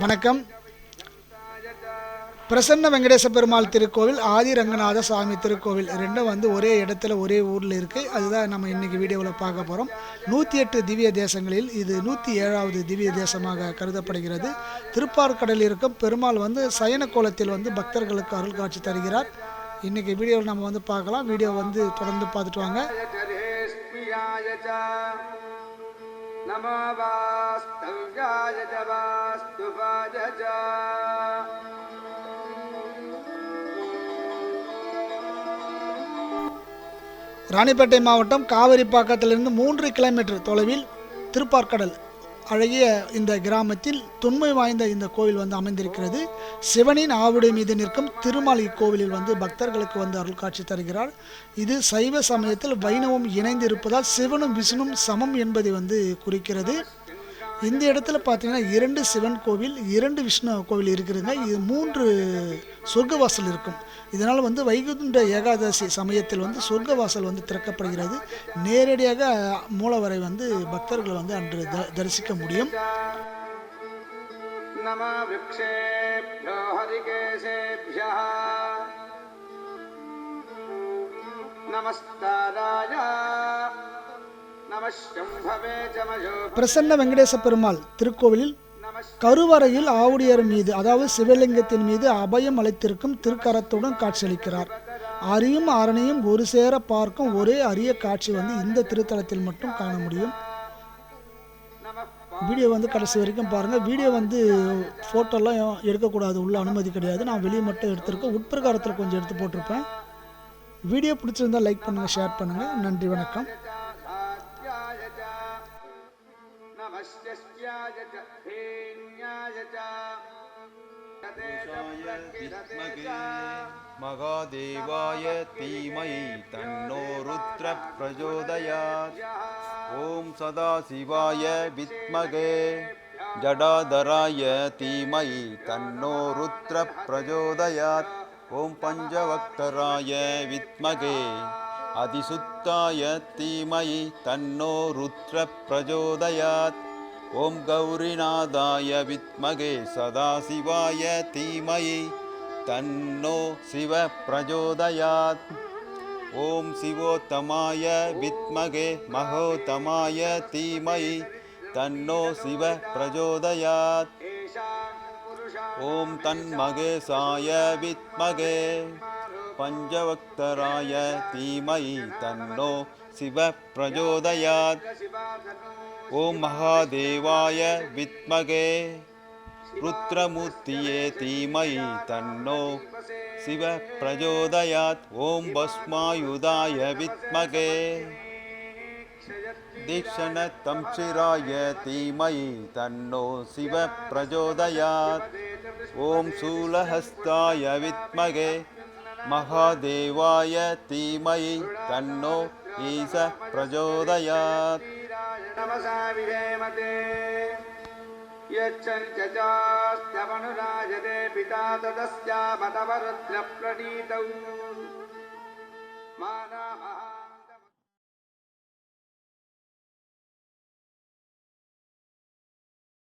வணக்கம். பிரசன்ன வெங்கடேச பெருமாள் திருக்கோவில் ஆதி ரங்கநாத சுவாமி திருக்கோவில் ரெண்டும் வந்து ஒரே இடத்துல ஒரே ஊரில் இருக்குது அதுதான் நம்ம இன்றைக்கி வீடியோவில் பார்க்க போகிறோம் நூற்றி எட்டு திவ்ய தேசங்களில் இது நூற்றி ஏழாவது திவ்ய தேசமாக கருதப்படுகிறது. திருப்பார்கடலில் இருக்கும் பெருமாள் வந்து சயன கோலத்தில் வந்து பக்தர்களுக்கு அருள் காட்சி தருகிறார். இன்றைக்கி வீடியோவில் நம்ம வந்து பார்க்கலாம். வீடியோ வந்து தொடர்ந்து பார்த்துட்டு வாங்க. नमो वास्तव्याय च वास्तुपाय च ராணிப்பேட்டை மாவட்டம் காவிரிப்பாக்கத்திலிருந்து மூன்று கிலோமீட்டர் தொலைவில் திருப்பார்க்கடல் அழகிய இந்த கிராமத்தில் தொன்மை வாய்ந்த இந்த கோவில் வந்து அமைந்திருக்கிறது. சிவனின் ஆவுடை மீது நிற்கும் திருமால் இக்கோவிலில் வந்து பக்தர்களுக்கு வந்து அருள் காட்சி தருகிறார். இது சைவ சமயத்தில் வைணவம் இணைந்து இருப்பதால் சிவனும் விஷ்ணுவும் சமம் என்பதை வந்து குறிக்கிறது. இந்த இடத்துல பார்த்தீங்கன்னா இரண்டு சிவன் கோவில் இரண்டு விஷ்ணு கோவில் இருக்குதுங்க. இது மூன்று சொர்க்கவாசல் இருக்கும். இதனால் வந்து வைகுண்ட ஏகாதசி சமயத்தில் வந்து சொர்க்கவாசல் வந்து திறக்கப்படுகிறது. நேரடியாக மூலவரை வந்து பக்தர்கள் வந்து அன்று த- தரிசிக்க முடியும். नमः பிரசன்ன வெங்கடேச பெருமாள் திருக்கோவிலில் கருவறையில் ஆவுடையர் மீது அதாவது சிவலிங்கத்தின் மீது அபயம் அளித்திருக்கும் திருக்கரத்துடன் காட்சியளிக்கிறார். அரியும் அரணையும் ஒரு சேர பார்க்கும் ஒரே அரிய காட்சி வந்து இந்த திருத்தலத்தில் மட்டும் காண முடியும். வீடியோ வந்து கடைசி வரைக்கும் பாருங்கள் வீடியோ வந்து ஃபோட்டோலாம் எடுக்கக்கூடாது உள்ள அனுமதி கிடையாது. நான் வெளியே மட்டும் எடுத்திருக்கேன். உட்பிரகாரத்தில் கொஞ்சம் எடுத்து போட்டிருப்பேன். வீடியோ பிடிச்சிருந்தா லைக் பண்ணுங்கள் ஷேர் பண்ணுங்கள் நன்றி வணக்கம். च च महादेवाय धीमहि तन्नो रुद्र प्रचोदयात्। ॐ सदाशिवाय विद्महे जडाधराय धीमहि तन्नो रुद्र प्रचोदयात्। ॐ पञ्चवक्तराय विद्महे अधिसुत्ताय धीमहि तन्नो रुद्र प्रचोदयात् ஓம் கௌரிநாதாய வித்மகே சதாசிவாய தீமயி தன்னோ சிவ பிரஜோதயாத். ஓம் சிவோத்தமாய வித்மகே மகோத்தமாய தீமயி தன்னோ சிவ பிரஜோதயாத். ஓம் தன்மகேசாய வித்மகே பஞ்சவக்தராய தீமயி தன்னோ சிவ பிரஜோதயாத். ॐ महादेवाय विद्महे। रुद्रमूर्तिये धीमहि तन्नो। शिव प्रचोदयात् ॐ भस्मायुधाय विद्महे। दीक्षणतं शिराय धीमहि तन्नो। शिव प्रचोदयात् ॐ शूलहस्ताय विद्महे। महादेवाय धीमहि तन्नो। ईश प्रचोदयात् नमसा विधेमते यच्छञ्चचास्त्यमनुराजते पिता तदस्यापतवरुद्रप्रणीतौ मानामः